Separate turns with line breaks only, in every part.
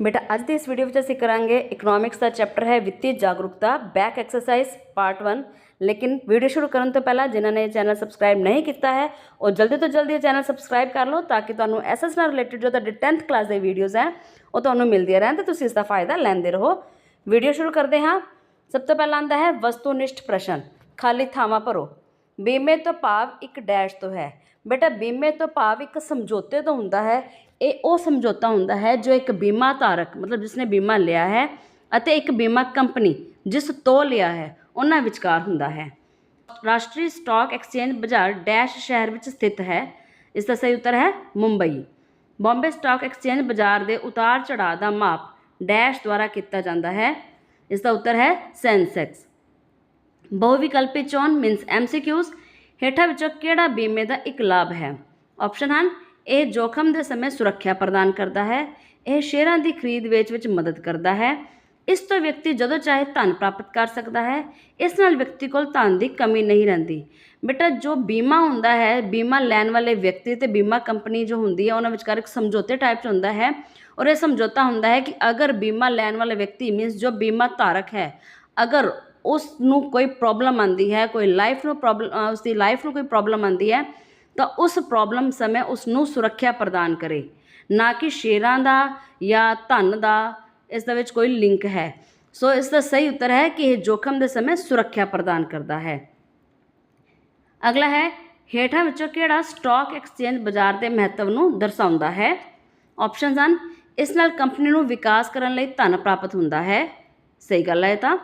ਬੇਟਾ, ਅੱਜ ਦੀ ਇਸ ਵੀਡੀਓ ਵਿੱਚ ਅਸੀਂ ਕਰਾਂਗੇ ਇਕਨੋਮਿਕਸ ਦਾ ਚੈਪਟਰ ਹੈ ਵਿੱਤੀ ਜਾਗਰੂਕਤਾ ਬੈਕ ਐਕਸਰਸਾਈਜ਼ ਪਾਰਟ 1 ਲੇਕਿਨ ਵੀਡੀਓ ਸ਼ੁਰੂ ਕਰਨ ਤੋਂ ਪਹਿਲਾਂ ਜਿਨ੍ਹਾਂ ਨੇ ਚੈਨਲ ਸਬਸਕ੍ਰਾਈਬ ਨਹੀਂ ਕੀਤਾ ਹੈ, ਉਹ ਜਲਦੀ ਤੋਂ ਜਲਦੀ ਚੈਨਲ ਸਬਸਕ੍ਰਾਈਬ ਕਰ ਲਓ ਤਾਂ ਕਿ ਤੁਹਾਨੂੰ ਐਸਐਸ ਨਾਲ ਰਿਲੇਟਡ ਜੋ ਤੁਹਾਡੇ 10th ਕਲਾਸ ਦੇ ਵੀਡੀਓਜ਼ ਹੈ, ਉਹ ਤੁਹਾਨੂੰ ਮਿਲਦੀਆਂ ਰਹਿਣ ਤੇ ਤੁਸੀਂ ਇਸ ਦਾ ਫਾਇਦਾ ਲੈਂਦੇ ਰਹੋ। ਵੀਡੀਓ ਸ਼ੁਰੂ ਕਰਦੇ ਹਾਂ। ਸਭ ਤੋਂ ਪਹਿਲਾਂ ਆਂਦਾ ਹੈ ਵਸਤੂਨਿਸ਼ਟ ਪ੍ਰਸ਼ਨ। ਖਾਲੀ ਥਾਵਾਂ ਭਰੋ। ਬੀਮੇ ਤੋਂ ਭਾਵ ਇੱਕ ਡੈਸ਼ ਤੋਂ ਹੈ। ਬੇਟਾ, ਬੀਮੇ ਤੋਂ ਭਾਵ ਇੱਕ ਸਮਝੌਤੇ ਤੋਂ ਹੁੰਦਾ ਹੈ। ਇਹ ਉਹ ਸਮਝੌਤਾ ਹੁੰਦਾ ਹੈ ਜੋ ਇੱਕ ਬੀਮਾ ਧਾਰਕ, ਮਤਲਬ ਜਿਸਨੇ ਬੀਮਾ ਲਿਆ ਹੈ ਅਤੇ ਇੱਕ ਬੀਮਾ ਕੰਪਨੀ ਜਿਸ ਤੋਂ ਲਿਆ ਹੈ, ਉਹਨਾਂ ਵਿਚਕਾਰ ਹੁੰਦਾ ਹੈ। ਰਾਸ਼ਟਰੀ ਸਟਾਕ ਐਕਸਚੇਂਜ ਬਾਜ਼ਾਰ ਡੈਸ਼ ਸ਼ਹਿਰ ਵਿੱਚ ਸਥਿਤ ਹੈ। ਇਸ ਦਾ ਸਹੀ ਉੱਤਰ ਹੈ ਮੁੰਬਈ। ਬੰਬੇ ਸਟਾਕ ਐਕਸਚੇਂਜ ਬਾਜ਼ਾਰ ਦੇ ਉਤਾਰ ਚੜਾਅ ਦਾ ਮਾਪ ਡੈਸ਼ ਦੁਆਰਾ ਕੀਤਾ ਜਾਂਦਾ ਹੈ। ਇਸ ਦਾ ਉੱਤਰ ਹੈ ਸੈਂਸੈਕਸ ਬਹੁਵਿਕਲਪੀ ਚੋਣ ਮੀਨਸ ਐਮਸੀਕਿਊਜ਼ ਹੇਠਾਂ ਵਿੱਚੋਂ ਕਿਹੜਾ ਬੀਮੇ ਦਾ ਇੱਕ ਲਾਭ ਹੈ? ਆਪਸ਼ਨ ਹਨ, ਇਹ ਜੋਖਮ ਦੇ ਸਮੇਂ ਸੁਰੱਖਿਆ ਪ੍ਰਦਾਨ ਕਰਦਾ ਹੈ, ਇਹ ਸ਼ੇਅਰਾਂ ਦੀ ਖਰੀਦ ਵੇਚ ਵਿੱਚ ਮਦਦ ਕਰਦਾ ਹੈ। ਇਸ ਤੋਂ ਵਿਅਕਤੀ ਜਦੋਂ ਚਾਹੇ ਧਨ ਪ੍ਰਾਪਤ ਕਰ ਸਕਦਾ ਹੈ, ਇਸ ਨਾਲ ਵਿਅਕਤੀ ਕੋਲ ਧਨ ਦੀ ਕਮੀ ਨਹੀਂ ਰਹਿੰਦੀ। ਬੇਟਾ, ਜੋ ਬੀਮਾ ਹੁੰਦਾ ਹੈ, ਬੀਮਾ ਲੈਣ ਵਾਲੇ ਵਿਅਕਤੀ ਤੇ ਬੀਮਾ ਕੰਪਨੀ ਜੋ ਹੁੰਦੀ ਹੈ, ਉਹਨਾਂ ਵਿਚਕਾਰ ਇੱਕ ਸਮਝੌਤੇ ਟਾਈਪ 'ਚ ਹੁੰਦਾ ਹੈ ਔਰ ਇਹ ਸਮਝੌਤਾ ਹੁੰਦਾ ਹੈ ਕਿ ਅਗਰ ਬੀਮਾ ਲੈਣ ਵਾਲੇ ਵਿਅਕਤੀ ਮੀਨਸ ਜੋ ਬੀਮਾ ਧਾਰਕ ਹੈ, ਅਗਰ ਉਸ ਨੂੰ ਕੋਈ ਪ੍ਰੋਬਲਮ ਆਂਦੀ ਹੈ, ਕੋਈ ਲਾਈਫ ਨੂੰ ਪ੍ਰੋਬਲਮ ਉਸ ਦੀ ਲਾਈਫ ਨੂੰ ਕੋਈ ਪ੍ਰੋਬਲਮ ਆਂਦੀ ਹੈ, ਤਾਂ ਉਸ ਪ੍ਰੋਬਲਮ ਸਮੇਂ ਉਸ ਨੂੰ ਸੁਰੱਖਿਆ ਪ੍ਰਦਾਨ ਕਰੇ। ਨਾ ਕਿ ਸ਼ੇਅਰਾਂ ਦਾ ਜਾਂ ਧਨ ਦਾ, ਇਸ ਦੇ ਵਿੱਚ ਕੋਈ ਲਿੰਕ ਹੈ। ਸੋ ਇਸ ਦਾ ਸਹੀ ਉੱਤਰ ਹੈ ਕਿ ਇਹ ਜੋਖਮ ਦੇ ਸਮੇਂ ਸੁਰੱਖਿਆ ਪ੍ਰਦਾਨ ਕਰਦਾ ਹੈ। ਅਗਲਾ ਹੈ, ਹੇਠਾਂ ਵਿੱਚੋਂ ਕਿਹੜਾ ਸਟਾਕ ਐਕਸਚੇਂਜ ਬਾਜ਼ਾਰ ਦੇ ਮਹੱਤਵ ਨੂੰ ਦਰਸਾਉਂਦਾ ਹੈ? ਆਪਸ਼ਨਸ ਹਨ, ਇਸ ਨਾਲ ਕੰਪਨੀ ਨੂੰ ਵਿਕਾਸ ਕਰਨ ਲਈ ਧਨ ਪ੍ਰਾਪਤ ਹੁੰਦਾ ਹੈ। ਸਹੀ ਗੱਲ ਹੈ ਤਾਂ।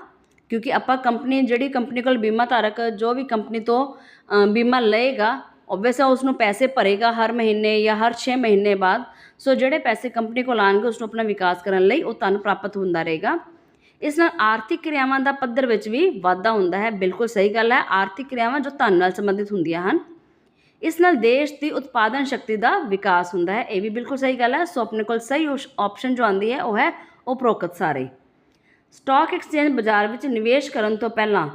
ਕਿਉਂਕਿ ਆਪਾਂ ਕੰਪਨੀ, ਜਿਹੜੀ ਕੰਪਨੀ ਕੋਲ ਬੀਮਾ ਧਾਰਕ, ਜੋ ਵੀ ਕੰਪਨੀ ਤੋਂ ਬੀਮਾ ਲਏਗਾ ਓਬਵੀਅਸ ਹੈ ਉਸ ਨੂੰ ਪੈਸੇ ਭਰੇਗਾ ਹਰ ਮਹੀਨੇ ਜਾਂ ਹਰ 6 ਮਹੀਨੇ ਬਾਅਦ। ਸੋ ਜਿਹੜੇ ਪੈਸੇ ਕੰਪਨੀ ਕੋਲ ਆਣਗੇ ਉਸ ਨੂੰ ਆਪਣਾ ਵਿਕਾਸ ਕਰਨ ਲਈ ਉਹ ਧਨ ਪ੍ਰਾਪਤ ਹੁੰਦਾ ਰਹੇਗਾ। ਇਸ ਨਾਲ ਆਰਥਿਕ ਕਿਰਿਆਵਾਂ ਦਾ ਪੱਧਰ ਵਿੱਚ ਵੀ ਵਾਧਾ ਹੁੰਦਾ ਹੈ। ਬਿਲਕੁਲ ਸਹੀ ਗੱਲ ਹੈ। ਆਰਥਿਕ ਕਿਰਿਆਵਾਂ ਜੋ ਧਨ ਨਾਲ ਸੰਬੰਧਿਤ ਹੁੰਦੀਆਂ ਹਨ। ਇਸ ਨਾਲ ਦੇਸ਼ ਦੀ ਉਤਪਾਦਨ ਸ਼ਕਤੀ ਦਾ ਵਿਕਾਸ ਹੁੰਦਾ ਹੈ। ਇਹ ਵੀ ਬਿਲਕੁਲ ਸਹੀ ਗੱਲ ਹੈ। ਸੋ ਆਪਣੇ ਕੋਲ ਸਹੀ ਆਪਸ਼ਨ ਜੋ ਆਂਦੀ ਹੈ, ਉਹ ਹੈ ਉਪਰੋਕਤ ਸਾਰੇ। ਸਟਾਕ ਐਕਸਚੇਂਜ ਬਾਜ਼ਾਰ ਵਿੱਚ ਨਿਵੇਸ਼ ਕਰਨ ਤੋਂ ਪਹਿਲਾਂ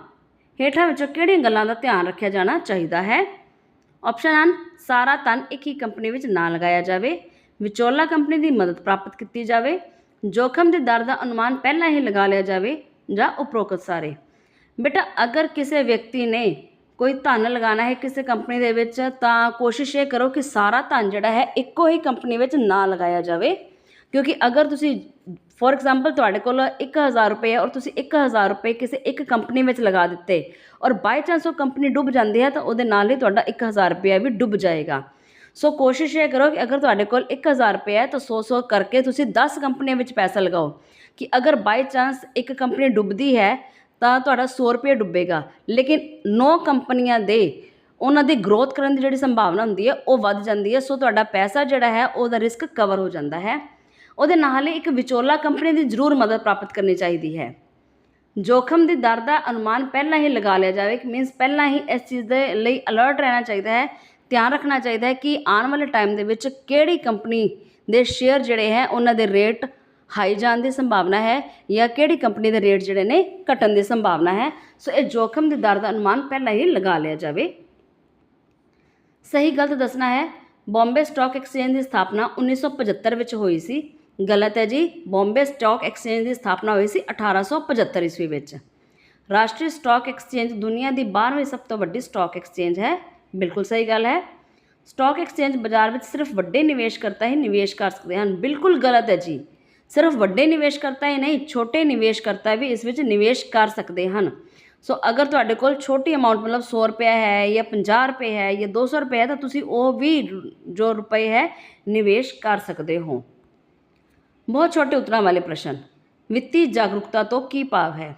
ਹੇਠਾਂ ਵਿੱਚੋਂ ਕਿਹੜੀਆਂ ਗੱਲਾਂ ਦਾ ਧਿਆਨ ਰੱਖਿਆ ਜਾਣਾ ਚਾਹੀਦਾ ਹੈ? ਆਪਸ਼ਨ ਹਨ ਸਾਰਾ ਧਨ ਇੱਕ ਹੀ ਕੰਪਨੀ ਵਿੱਚ ਨਾ ਲਗਾਇਆ ਜਾਵੇ। ਵਿਚੋਲਾ ਕੰਪਨੀ ਦੀ ਮਦਦ ਪ੍ਰਾਪਤ ਕੀਤੀ ਜਾਵੇ। ਜੋਖਮ ਦੀ ਦਰ ਦਾ ਅਨੁਮਾਨ ਪਹਿਲਾਂ ਹੀ ਲਗਾ ਲਿਆ ਜਾਵੇ ਜਾਂ ਉਪਰੋਕਤ ਸਾਰੇ। ਬੇਟਾ, ਅਗਰ ਕਿਸੇ ਵਿਅਕਤੀ ਨੇ ਕੋਈ ਧਨ ਲਗਾਉਣਾ ਹੈ ਕਿਸੇ ਕੰਪਨੀ ਦੇ ਵਿੱਚ, ਤਾਂ ਕੋਸ਼ਿਸ਼ ਇਹ ਕਰੋ ਕਿ ਸਾਰਾ ਧਨ ਜਿਹੜਾ ਹੈ ਇੱਕੋ ਹੀ ਕੰਪਨੀ ਵਿੱਚ ਨਾ ਲਗਾਇਆ ਜਾਵੇ। ਕਿਉਂਕਿ ਅਗਰ ਤੁਸੀਂ ਫੋਰ ਐਗਜ਼ਾਮਪਲ ਤੁਹਾਡੇ ਕੋਲ 1000 ਰੁਪਏ ਹੈ ਔਰ ਤੁਸੀਂ 1000 ਰੁਪਏ ਕਿਸੇ ਇੱਕ ਕੰਪਨੀ ਵਿੱਚ ਲਗਾ ਦਿੱਤੇ ਔਰ ਬਾਈ ਚਾਂਸ ਉਹ ਕੰਪਨੀ ਡੁੱਬ ਜਾਂਦੀ ਹੈ ਤਾਂ ਉਹਦੇ ਨਾਲ ਹੀ ਤੁਹਾਡਾ 1000 ਰੁਪਏ ਵੀ ਡੁੱਬ ਜਾਏਗਾ। ਸੋ ਕੋਸ਼ਿਸ਼ ਇਹ ਕਰੋ ਕਿ ਅਗਰ ਤੁਹਾਡੇ ਕੋਲ 1000 ਰੁਪਏ ਹੈ ਤਾਂ 100-100 ਕਰਕੇ ਤੁਸੀਂ 10 ਕੰਪਨੀਆਂ ਵਿੱਚ ਪੈਸਾ ਲਗਾਓ ਕਿ ਅਗਰ ਬਾਈ ਚਾਂਸ ਇੱਕ ਕੰਪਨੀ ਡੁੱਬਦੀ ਹੈ ਤਾਂ ਤੁਹਾਡਾ 100 ਰੁਪਏ ਡੁੱਬੇਗਾ। ਲੇਕਿਨ 9 ਕੰਪਨੀਆਂ ਦੇ ਉਹਨਾਂ ਦੀ ਗਰੋਥ ਕਰਨ ਦੀ ਜਿਹੜੀ ਸੰਭਾਵਨਾ ਹੁੰਦੀ ਹੈ ਉਹ ਵੱਧ ਜਾਂਦੀ ਹੈ, ਸੋ ਤੁਹਾਡਾ ਪੈਸਾ ਜਿਹੜਾ ਹੈ ਉਹਦਾ ਰਿਸਕ ਕਵਰ ਹੋ ਜਾਂਦਾ ਹੈ। ਉਹਦੇ ਨਾਲ ਹੀ ਇੱਕ ਵਿਚੋਲਾ ਕੰਪਨੀ ਦੀ ਜ਼ਰੂਰ ਮਦਦ ਪ੍ਰਾਪਤ ਕਰਨੀ ਚਾਹੀਦੀ ਹੈ। ਜੋਖਮ ਦੀ ਦਰ ਦਾ ਅਨੁਮਾਨ ਪਹਿਲਾਂ ਹੀ ਲਗਾ ਲਿਆ ਜਾਵੇ, ਕਿ ਮੀਨਸ ਪਹਿਲਾਂ ਹੀ ਇਸ ਚੀਜ਼ ਦੇ ਲਈ ਅਲਰਟ ਰਹਿਣਾ ਚਾਹੀਦਾ ਹੈ, ਧਿਆਨ ਰੱਖਣਾ ਚਾਹੀਦਾ ਹੈ ਕਿ ਆਉਣ ਵਾਲੇ ਟਾਈਮ ਦੇ ਵਿੱਚ ਕਿਹੜੀ ਕੰਪਨੀ ਦੇ ਸ਼ੇਅਰ ਜਿਹੜੇ ਹੈ, ਉਹਨਾਂ ਦੇ ਰੇਟ ਹਾਈ ਜਾਣ ਦੀ ਸੰਭਾਵਨਾ ਹੈ ਜਾਂ ਕਿਹੜੀ ਕੰਪਨੀ ਦੇ ਰੇਟ ਜਿਹੜੇ ਨੇ ਘਟਣ ਦੀ ਸੰਭਾਵਨਾ ਹੈ। ਸੋ ਇਹ ਜੋਖਮ ਦੀ ਦਰ ਦਾ ਅਨੁਮਾਨ ਪਹਿਲਾਂ ਹੀ ਲਗਾ ਲਿਆ ਜਾਵੇ। ਸਹੀ ਗਲਤ ਦੱਸਣਾ ਹੈ ਬੰਬੇ ਸਟਾਕ ਐਕਸਚੇਂਜ ਦੀ ਸਥਾਪਨਾ 1975 ਵਿੱਚ ਹੋਈ ਸੀ। ਗਲਤ ਹੈ ਜੀ। ਬੰਬੇ ਸਟਾਕ ਐਕਸਚੇਂਜ ਦੀ ਸਥਾਪਨਾ ਹੋਈ ਸੀ 1875 ਈਸਵੀ ਵਿੱਚ। ਰਾਸ਼ਟਰੀ ਸਟਾਕ ਐਕਸਚੇਂਜ ਦੁਨੀਆ ਦੀ 12ਵੀਂ ਸਭ ਤੋਂ ਵੱਡੀ ਸਟਾਕ ਐਕਸਚੇਂਜ ਹੈ। ਬਿਲਕੁਲ ਸਹੀ ਗੱਲ ਹੈ। ਸਟਾਕ ਐਕਸਚੇਂਜ ਬਾਜ਼ਾਰ ਵਿੱਚ ਸਿਰਫ ਵੱਡੇ ਨਿਵੇਸ਼ਕਰਤਾ ਹੀ ਨਿਵੇਸ਼ ਕਰ ਸਕਦੇ ਹਨ। ਬਿਲਕੁਲ ਗਲਤ ਹੈ ਜੀ। ਸਿਰਫ ਵੱਡੇ ਨਿਵੇਸ਼ਕਰਤਾ ਹੀ ਨਹੀਂ, ਛੋਟੇ ਨਿਵੇਸ਼ਕਰਤਾ ਵੀ ਇਸ ਵਿੱਚ ਨਿਵੇਸ਼ ਕਰ ਸਕਦੇ ਹਨ। ਸੋ ਅਗਰ ਤੁਹਾਡੇ ਕੋਲ ਛੋਟੀ ਅਮਾਉਂਟ ਮਤਲਬ 100 ਰੁਪਏ ਹੈ ਜਾਂ 50 ਰੁਪਏ ਹੈ ਜਾਂ 200 ਰੁਪਏ ਹੈ ਤਾਂ ਤੁਸੀਂ ਉਹ ਵੀ ਜੋ ਰੁਪਏ ਹੈ ਨਿਵੇਸ਼ ਕਰ ਸਕਦੇ ਹੋ। ਬਹੁਤ ਛੋਟੇ ਉਤਰਾਂ ਵਾਲੇ ਪ੍ਰਸ਼ਨ। ਵਿੱਤੀ ਜਾਗਰੂਕਤਾ ਤੋਂ ਕੀ ਭਾਵ ਹੈ?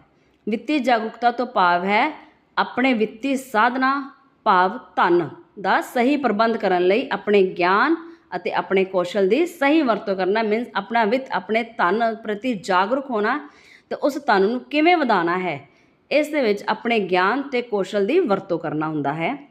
ਵਿੱਤੀ ਜਾਗਰੂਕਤਾ ਤੋਂ ਭਾਵ ਹੈ ਆਪਣੇ ਵਿੱਤੀ ਸਾਧਨਾ, ਭਾਵ ਧਨ ਦਾ ਸਹੀ ਪ੍ਰਬੰਧ ਕਰਨ ਲਈ ਆਪਣੇ ਗਿਆਨ ਅਤੇ ਆਪਣੇ ਕੌਸ਼ਲ ਦੀ ਸਹੀ ਵਰਤੋਂ ਕਰਨਾ ਮੀਨਸ ਆਪਣਾ ਵਿੱਤ, ਆਪਣੇ ਧਨ ਪ੍ਰਤੀ ਜਾਗਰੂਕ ਹੋਣਾ ਤੇ ਉਸ ਧਨ ਨੂੰ ਕਿਵੇਂ ਵਧਾਉਣਾ ਹੈ? ਇਸ ਦੇ ਵਿੱਚ ਆਪਣੇ ਗਿਆਨ ਤੇ ਕੌਸ਼ਲ ਦੀ ਵਰਤੋਂ ਕਰਨਾ ਹੁੰਦਾ ਹੈ।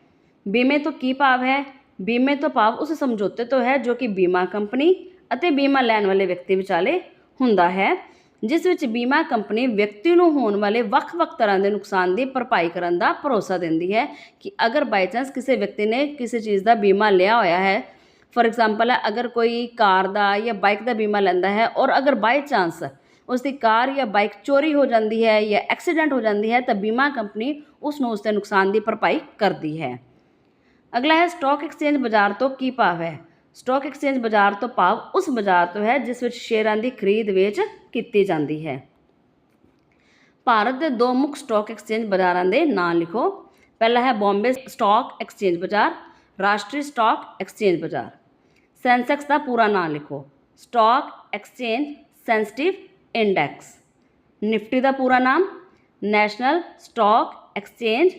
ਬੀਮੇ ਤੋਂ ਕੀ ਭਾਵ ਹੈ? ਬੀਮੇ ਤੋਂ ਭਾਵ ਉਸ ਸਮਝੌਤੇ ਤੋਂ ਹੈ ਜੋ ਕਿ ਬੀਮਾ ਕੰਪਨੀ ਅਤੇ ਬੀਮਾ ਲੈਣ ਵਾਲੇ ਵਿਅਕਤੀ ਵਿਚਾਲੇ ਹੁੰਦਾ ਹੈ, ਜਿਸ ਵਿੱਚ ਬੀਮਾ ਕੰਪਨੀ ਵਿਅਕਤੀ ਨੂੰ ਹੋਣ ਵਾਲੇ ਵੱਖ-ਵੱਖ ਤਰ੍ਹਾਂ ਦੇ ਨੁਕਸਾਨ ਦੀ ਭਰਪਾਈ ਕਰਨ ਦਾ ਭਰੋਸਾ ਦਿੰਦੀ ਹੈ ਕਿ ਅਗਰ ਬਾਈ ਚਾਂਸ ਕਿਸੇ ਵਿਅਕਤੀ ਨੇ ਕਿਸੇ ਚੀਜ਼ ਦਾ ਬੀਮਾ ਲਿਆ ਹੋਇਆ ਹੈ ਫੋਰ ਐਗਜ਼ਾਮਪਲ ਹੈ, ਅਗਰ ਕੋਈ ਕਾਰ ਦਾ ਜਾਂ ਬਾਈਕ ਦਾ ਬੀਮਾ ਲੈਂਦਾ ਹੈ ਔਰ ਅਗਰ ਬਾਈ ਚਾਂਸ ਉਸ ਦੀ ਕਾਰ ਜਾਂ ਬਾਈਕ ਚੋਰੀ ਹੋ ਜਾਂਦੀ ਹੈ ਜਾਂ ਐਕਸੀਡੈਂਟ ਹੋ ਜਾਂਦੀ ਹੈ ਤਾਂ ਬੀਮਾ ਕੰਪਨੀ ਉਸ ਨੂੰ ਉਸ ਦੇ ਨੁਕਸਾਨ ਦੀ ਭਰਪਾਈ ਕਰਦੀ ਹੈ। ਅਗਲਾ ਹੈ ਸਟਾਕ ਐਕਸਚੇਂਜ ਬਾਜ਼ਾਰ ਤੋਂ ਕੀ ਭਾਵ ਹੈ? ਸਟਾਕ ਐਕਸਚੇਂਜ ਬਾਜ਼ਾਰ ਤੋਂ ਭਾਵ ਉਸ ਬਾਜ਼ਾਰ ਤੋਂ ਹੈ, ਜਿਸ ਵਿੱਚ ਸ਼ੇਅਰਾਂ ਦੀ ਖਰੀਦ ਵੇਚ ਕੀਤੀ ਜਾਂਦੀ ਹੈ। ਭਾਰਤ ਦੇ ਦੋ ਮੁੱਖ ਸਟਾਕ ਐਕਸਚੇਂਜ ਬਾਜ਼ਾਰਾਂ ਦੇ ਨਾਂ ਲਿਖੋ। ਪਹਿਲਾ ਹੈ ਬੰਬੇ ਸਟਾਕ ਐਕਸਚੇਂਜ ਬਾਜ਼ਾਰ, ਰਾਸ਼ਟਰੀ ਸਟਾਕ ਐਕਸਚੇਂਜ ਬਾਜ਼ਾਰ। ਸੈਂਸੈਕਸ ਦਾ ਪੂਰਾ ਨਾਂ ਲਿਖੋ। Stock exchange sensitive index Nifty ਦਾ ਪੂਰਾ ਨਾਮ। ਨੈਸ਼ਨਲ ਸਟਾਕ ਐਕਸਚੇਂਜ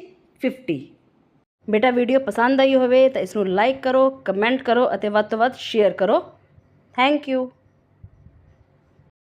50 ਬੇਟਾ ਵੀਡੀਓ ਪਸੰਦ ਆਈ ਹੋਵੇ ਤਾਂ ਇਸ ਨੂੰ ਲਾਈਕ ਕਰੋ ਕਮੈਂਟ ਕਰੋ ਅਤੇ ਵੱਧ ਤੋਂ ਵੱਧ ਸ਼ੇਅਰ ਕਰੋ। Thank you